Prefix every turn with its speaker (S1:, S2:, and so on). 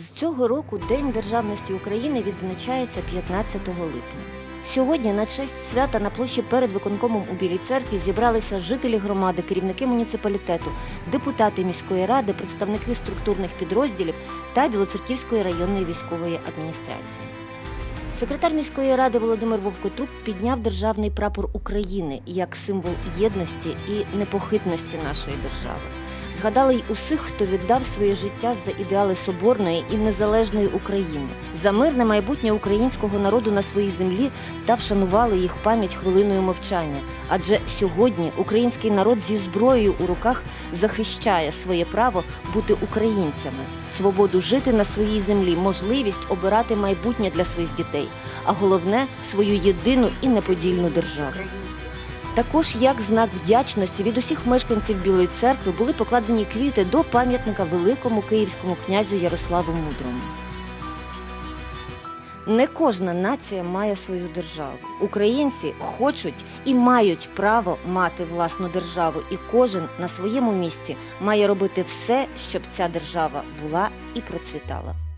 S1: З цього року День державності України відзначається 15 липня. Сьогодні на честь свята на площі перед виконкомом у Білій церкві зібралися жителі громади, керівники муніципалітету, депутати міської ради, представники структурних підрозділів та Білоцерківської районної військової адміністрації. Секретар міської ради Володимир Вовкотруп підняв державний прапор України як символ єдності і непохитності нашої держави. Згадали й усіх, хто віддав своє життя за ідеали соборної і незалежної України, за мирне майбутнє українського народу на своїй землі та вшанували їх пам'ять хвилиною мовчання. Адже сьогодні український народ зі зброєю у руках захищає своє право бути українцями, свободу жити на своїй землі, можливість обирати майбутнє для своїх дітей, а головне свою єдину і неподільну державу. Також як знак вдячності від усіх мешканців Білої церкви були покладені квіти до пам'ятника великому київському князю Ярославу Мудрому. Не кожна нація має свою державу. Українці хочуть і мають право мати власну державу, і кожен на своєму місці має робити все, щоб ця держава була і процвітала.